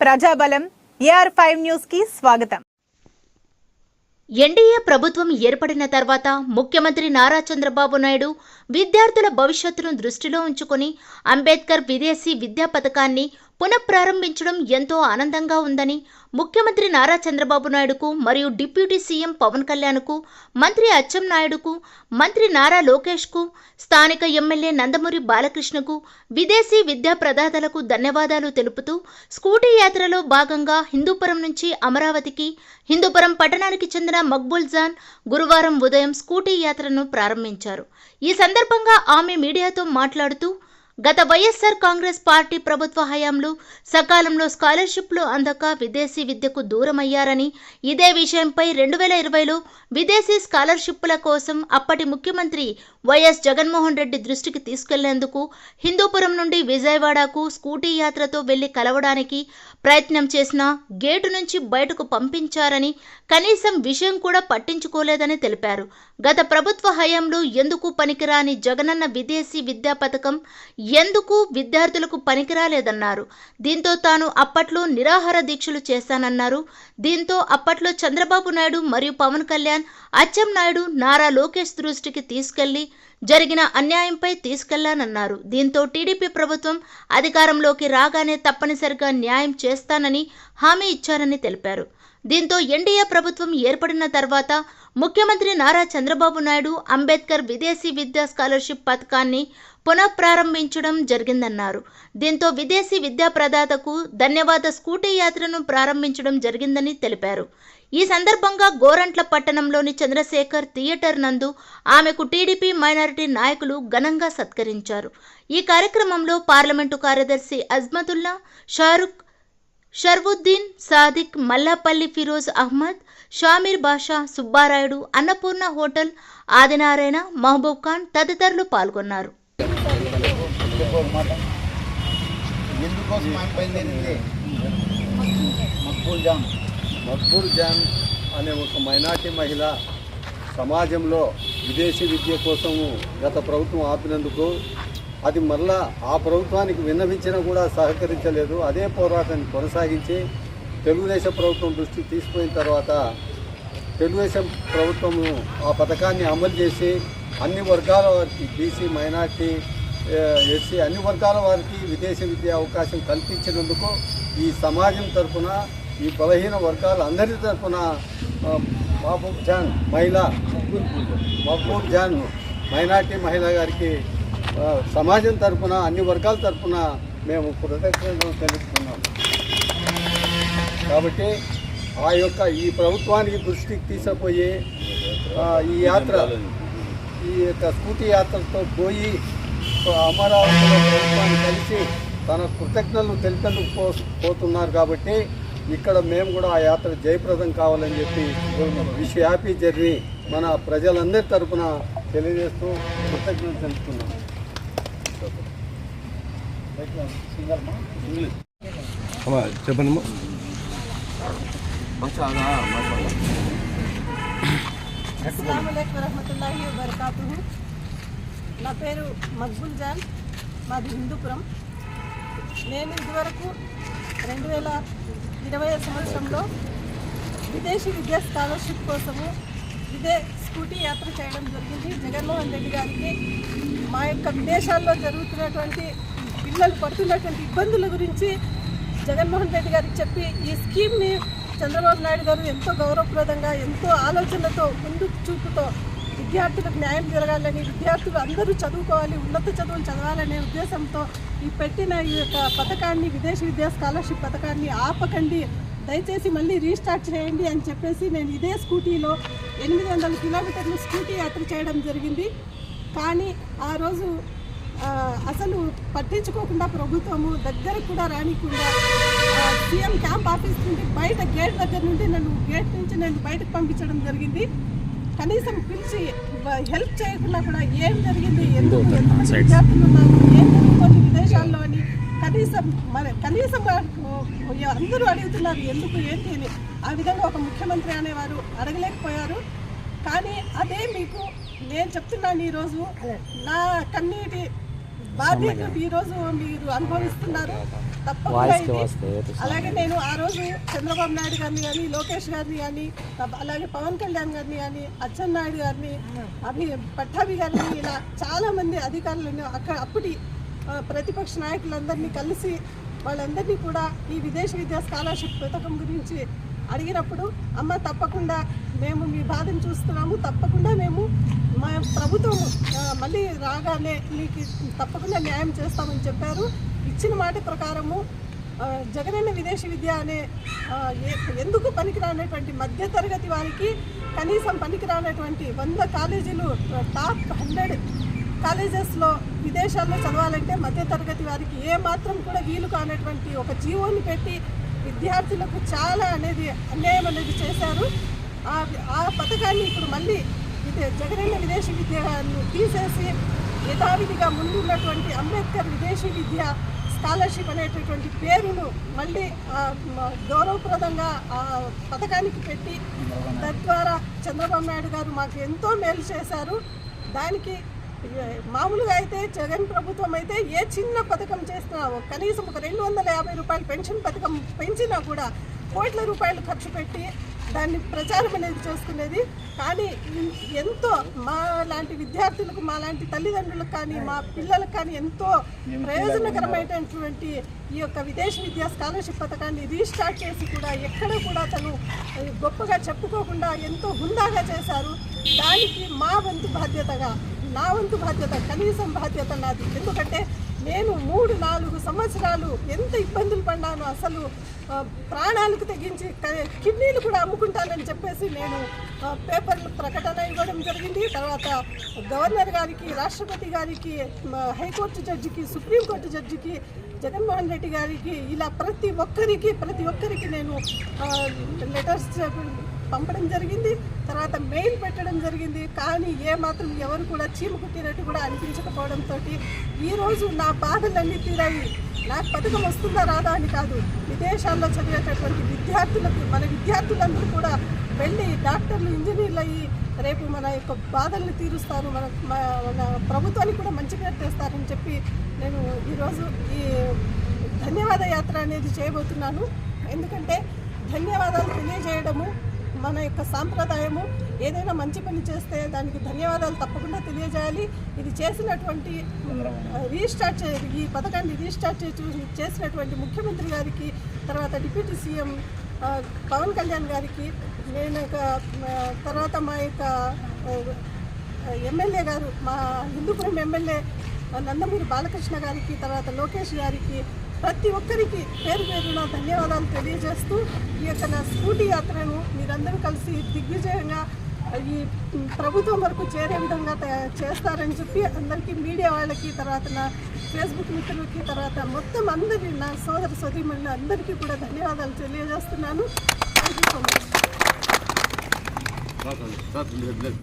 ప్రజాబలం AR five న్యూస్కి స్వాగతం NDA ప్రభుత్వం ఏర్పడిన తర్వాత ముఖ్యమంత్రి నారా చంద్రబాబు నాయుడు విద్యార్థుల భవిష్యత్తును దృష్టిలో ఉంచుకొని అంబేద్కర్ విదేశీ విద్యా పథకాన్ని పునఃప్రారంభించడం ఎంతో ఆనందంగా ఉందని ముఖ్యమంత్రి నారా చంద్రబాబు నాయుడుకు మరియు డిప్యూటీ సీఎం పవన్ కళ్యాణ్కు మంత్రి అచ్చెం నాయుడుకు మంత్రి నారా లోకేష్కు స్థానిక ఎమ్మెల్యే నందమూరి బాలకృష్ణకు విదేశీ విద్యా ప్రదాతలకు ధన్యవాదాలు తెలుపుతూ స్కూటీ యాత్రలో భాగంగా హిందూపురం నుంచి అమరావతికి హిందూపురం పట్టణానికి చెందిన మక్బుల్ జాన్ గురువారం ఉదయం స్కూటీ యాత్రను ప్రారంభించారు. ఈ సందర్భంగా ఆమె మీడియాతో మాట్లాడుతూ గత వైఎస్ఆర్ కాంగ్రెస్ పార్టీ ప్రభుత్వ హయాంలో సకాలంలో స్కాలర్షిప్లు అందక విదేశీ విద్యకు దూరమయ్యారని ఇదే విషయంపై రెండు వేల ఇరవైలో విదేశీ స్కాలర్షిప్ల కోసం అప్పటి ముఖ్యమంత్రి వైఎస్ జగన్మోహన్ రెడ్డి దృష్టికి తీసుకెళ్ళేందుకు హిందూపురం నుండి విజయవాడకు స్కూటీ యాత్రతో వెళ్ళి కలవడానికి ప్రయత్నం చేసినా గేటు నుంచి బయటకు పంపించారని కనీసం విషయం కూడా పట్టించుకోలేదని తెలిపారు. గత ప్రభుత్వ హయాంలో ఎందుకు పనికిరాని జగనన్న విదేశీ విద్యా పథకం ఎందుకు విద్యార్థులకు పనికిరాలేదన్నారు. దీంతో తాను అప్పట్లో నిరాహార దీక్షలు చేశానన్నారు. దీంతో అప్పట్లో చంద్రబాబు నాయుడు మరియు పవన్ కళ్యాణ్ అచ్చెం నాయుడు నారా లోకేష్ దృష్టికి తీసుకెళ్ళి జరిగిన అన్యాయంపై తీసుకెళ్ళానన్నారు. దీంతో టీడీపీ ప్రభుత్వం అధికారంలోకి రాగానే తప్పనిసరిగా న్యాయం చేస్తానని హామీ ఇచ్చారని తెలిపారు. దీంతో ఎన్డీఏ ప్రభుత్వం ఏర్పడిన తర్వాత ముఖ్యమంత్రి నారా చంద్రబాబు నాయుడు అంబేద్కర్ విదేశీ విద్యా స్కాలర్షిప్ పథకాన్ని పునఃప్రారంభించడం జరిగిందన్నారు. దీంతో విదేశీ విద్యా ప్రదాతకు ధన్యవాద స్కూటీ యాత్రను ప్రారంభించడం జరిగిందని తెలిపారు. ఈ సందర్భంగా గోరంట్ల పట్టణంలోని చంద్రశేఖర్ థియేటర్ నందు ఆమెకు టీడీపీ మైనారిటీ నాయకులు ఘనంగా సత్కరించారు. ఈ కార్యక్రమంలో పార్లమెంటు కార్యదర్శి అజ్మతుల్లా షారుఖ్ షర్వుద్దీన్ సాదిక్ మల్లాపల్లి ఫిరోజ్ అహ్మద్ షామీర్ బాషా సుబ్బారాయుడు అన్నపూర్ణ హోటల్ ఆదినారాయణ మహబూబ్ ఖాన్ తదితరులు పాల్గొన్నారు. మక్బూల్ జాన్ అనే ఒక మైనార్టీ మహిళ సమాజంలో విదేశీ విద్య కోసము గత ప్రభుత్వం ఆపినందుకు అది మళ్ళా ఆ ప్రభుత్వానికి విన్నవించినా కూడా సహకరించలేదు. అదే పోరాటాన్ని కొనసాగించి తెలుగుదేశం ప్రభుత్వం దృష్టికి తీసుకుపోయిన తర్వాత తెలుగుదేశం ప్రభుత్వము ఆ పథకాన్ని అమలు చేసి అన్ని వర్గాల వారికి బీసీ మైనార్టీ ఎస్సీ అన్ని వర్గాల వారికి విదేశీ విద్యా అవకాశం కల్పించినందుకు ఈ సమాజం తరఫున ఈ బలహీన వర్గాల అందరి తరఫున మహబూబ్ జాన్ మహిళ మహబూబ్ జాన్ మైనార్టీ మహిళ గారికి సమాజం తరఫున అన్ని వర్గాల తరఫున మేము కృతజ్ఞతలు తెలుపుతున్నాము కాబట్టి ఆ యొక్క ఈ ప్రభుత్వానికి దృష్టికి తీసుకుపోయి ఈ యాత్ర ఈ యొక్క స్కూటీ యాత్రతో పోయి అమరావతిలో ప్రభుత్వాన్ని కలిసి తన కృతజ్ఞతలు తెలిపేందుకు పో పోతున్నారు కాబట్టి ఇక్కడ మేము కూడా ఆ యాత్ర జయప్రదం కావాలని చెప్పి విష్ హ్యాపీ జర్నీ మన ప్రజలందరి తరఫున తెలియజేస్తూ కృతజ్ఞతలు తెలుపుతున్నాం. అమ్మా అస్సలం వరహమతుల్లాహి నా పేరు మక్బుల్ జాన్. మాది హిందూపురం నేను ఇదివరకు రెండు వేల ఇరవై సంవత్సరంలో విదేశీ విద్యా స్కాలర్షిప్ కోసము ఇదే స్కూటీ యాత్ర చేయడం జరిగింది. జగన్మోహన్ రెడ్డి గారికి మా యొక్క విదేశాల్లో జరుగుతున్నటువంటి పిల్లలు పడుతున్నటువంటి ఇబ్బందుల గురించి జగన్మోహన్ రెడ్డి గారికి చెప్పి ఈ స్కీమ్ని చంద్రబాబు నాయుడు గారు ఎంతో గౌరవప్రదంగా ఎంతో ఆలోచనతో ముందు చూపుతో విద్యార్థులకు న్యాయం జరగాలని విద్యార్థులు అందరూ చదువుకోవాలి ఉన్నత చదువులు చదవాలనే ఉద్దేశంతో ఈ పెట్టిన ఈ యొక్క పథకాన్ని విదేశీ విద్యా స్కాలర్షిప్ పథకాన్ని ఆపకండి దయచేసి మళ్ళీ రీస్టార్ట్ చేయండి అని చెప్పేసి నేను ఇదే స్కూటీలో ఎనిమిది వందల కిలోమీటర్లు స్కూటీ యాత్ర చేయడం జరిగింది. కానీ ఆ రోజు అసలు పట్టించుకోకుండా ప్రభుత్వము దగ్గరకు కూడా రానికుండా సీఎం క్యాంప్ ఆఫీస్ నుండి బయట గేట్ దగ్గర నుండి నన్ను గేట్ నుంచి నన్ను బయటకు పంపించడం జరిగింది. కనీసం పిలిచి హెల్ప్ చేయకుండా కూడా ఏం జరిగింది ఎందుకు విద్యార్థులు ఉన్నారు ఏం జరుగుతుంది విదేశాల్లో అని కనీసం మరి కనీసం అందరూ అడుగుతున్నారు ఎందుకు ఏంటి అని. ఆ విధంగా ఒక ముఖ్యమంత్రి అనేవారు అడగలేకపోయారు. కానీ అదే మీకు నేను చెప్తున్నాను ఈరోజు నా కన్నీటి బాధ్యత ఈ రోజు మీరు అనుభవిస్తున్నారు. తప్పకుండా. అలాగే నేను ఆ రోజు చంద్రబాబు నాయుడు గారిని కానీ లోకేష్ గారిని కానీ అలాగే పవన్ కళ్యాణ్ గారిని కానీ అచ్చెన్నాయుడు గారిని అభి పట్టాభి గారిని ఇలా చాలా మంది అధికారులను అక్కడ అప్పటి ప్రతిపక్ష నాయకులందరినీ కలిసి వాళ్ళందరినీ కూడా ఈ విదేశీ విద్యా స్కాలర్షిప్ పథకం గురించి అడిగినప్పుడు అమ్మ తప్పకుండా మేము మీ బాధను చూస్తున్నాము. తప్పకుండా మేము మా ప్రభుత్వం మళ్ళీ రాగానే మీకు తప్పకుండా న్యాయం చేస్తామని చెప్పారు. ఇచ్చిన మాట ప్రకారము జగనన్న విదేశీ విద్య అనే ఎందుకు పనికిరానటువంటి మధ్యతరగతి వారికి కనీసం పనికిరానటువంటి వంద కాలేజీలు టాప్ హండ్రెడ్ కాలేజెస్లో విదేశాల్లో చదవాలంటే మధ్యతరగతి వారికి ఏ మాత్రం కూడా వీలు కానటువంటి ఒక జీవోని పెట్టి విద్యార్థులకు చాలా అనేది అన్యాయం అనేది చేశారు. ఆ పథకాన్ని ఇప్పుడు మళ్ళీ జగనన్న విదేశీ విద్యను తీసేసి యథావిధిగా ముందున్నటువంటి అంబేద్కర్ విదేశీ విద్య స్కాలర్షిప్ అనేటటువంటి పేరును మళ్ళీ గౌరవప్రదంగా ఆ పథకానికి పెట్టి తద్వారా చంద్రబాబు నాయుడు గారు మాకు ఎంతో మేలు చేశారు. దానికి మామూలుగా అయితే జగన్ ప్రభుత్వం అయితే ఏ చిన్న పథకం చేసినా కనీసం ఒక రెండు వందల యాభై రూపాయలు పెన్షన్ పథకం పెంచినా కూడా కోట్ల రూపాయలు ఖర్చు పెట్టి దాన్ని ప్రచారం అనేది చేసుకునేది. కానీ ఎంతో మా లాంటి విద్యార్థులకు మా లాంటి తల్లిదండ్రులకు కానీ మా పిల్లలకు కానీ ఎంతో ప్రయోజనకరమైనటువంటి ఈ యొక్క విదేశీ విద్యా స్కాలర్షిప్ పథకాన్ని రీస్టార్ట్ చేసి కూడా ఎక్కడ కూడా తను గొప్పగా చెప్పుకోకుండా ఎంతో హుందాగా చేశారు. దానికి మా వంతు బాధ్యతగా నా వంతు బాధ్యత కనీసం బాధ్యత నాది. ఎందుకంటే నేను మూడు నాలుగు సంవత్సరాలు ఎంత ఇబ్బందులు పడ్డాను అసలు ప్రాణాలకు తెగించి కిడ్నీలు కూడా అమ్ముకుంటానని చెప్పేసి నేను పేపర్లు ప్రకటన ఇవ్వడం జరిగింది. తర్వాత గవర్నర్ గారికి రాష్ట్రపతి గారికి హైకోర్టు జడ్జికి సుప్రీంకోర్టు జడ్జికి జగన్మోహన్ రెడ్డి గారికి ఇలా ప్రతి ఒక్కరికి ప్రతి ఒక్కరికి నేను లెటర్స్ పంపడం జరిగింది. తర్వాత మెయిల్ పెట్టడం జరిగింది. కానీ ఏ మాత్రం ఎవరు కూడా చీమ కుట్టినట్టు కూడా అనిపించకపోవడంతో ఈరోజు నా బాధలన్నీ తీరాయి. నాకు పథకం వస్తుందా రాదా అని కాదు. విదేశాల్లో చదివేటటువంటి విద్యార్థులకు మన విద్యార్థులందరూ కూడా వెళ్ళి డాక్టర్లు ఇంజనీర్లు అయ్యి రేపు మన యొక్క బాధల్ని తీరుస్తారు. మన మన ప్రభుత్వానికి కూడా మంచి పేరు తెస్తారని చెప్పి నేను ఈరోజు ఈ ధన్యవాద యాత్ర అనేది చేయబోతున్నాను. ఎందుకంటే ధన్యవాదాలు తెలియజేయడము మన యొక్క సాంప్రదాయము ఏదైనా మంచి పని చేస్తే దానికి ధన్యవాదాలు తప్పకుండా తెలియజేయాలి. ఇది చేసినటువంటి రీస్టార్ట్ ఈ పథకాన్ని రీస్టార్ట్ చే- చేసినటువంటి ముఖ్యమంత్రి గారికి తర్వాత డిప్యూటీ సీఎం పవన్ కళ్యాణ్ గారికి నేను తర్వాత మా యొక్క ఎమ్మెల్యే గారు మా హిందూపురం ఎమ్మెల్యే నందమూరి బాలకృష్ణ గారికి తర్వాత లోకేష్ గారికి ప్రతి ఒక్కరికి పేరు పేరు నా ధన్యవాదాలు తెలియజేస్తూ ఈ యొక్క నా స్కూటీ యాత్రను మీరందరూ కలిసి దిగ్విజయంగా ఈ ప్రభుత్వం వరకు చేరే విధంగా చేస్తారని చెప్పి అందరికీ మీడియా వాళ్ళకి తర్వాత నా ఫేస్బుక్ మిత్రులకి తర్వాత మొత్తం అందరి నా సోదర సోదరిమణులు అందరికీ కూడా ధన్యవాదాలు తెలియజేస్తున్నాను. Thank you so much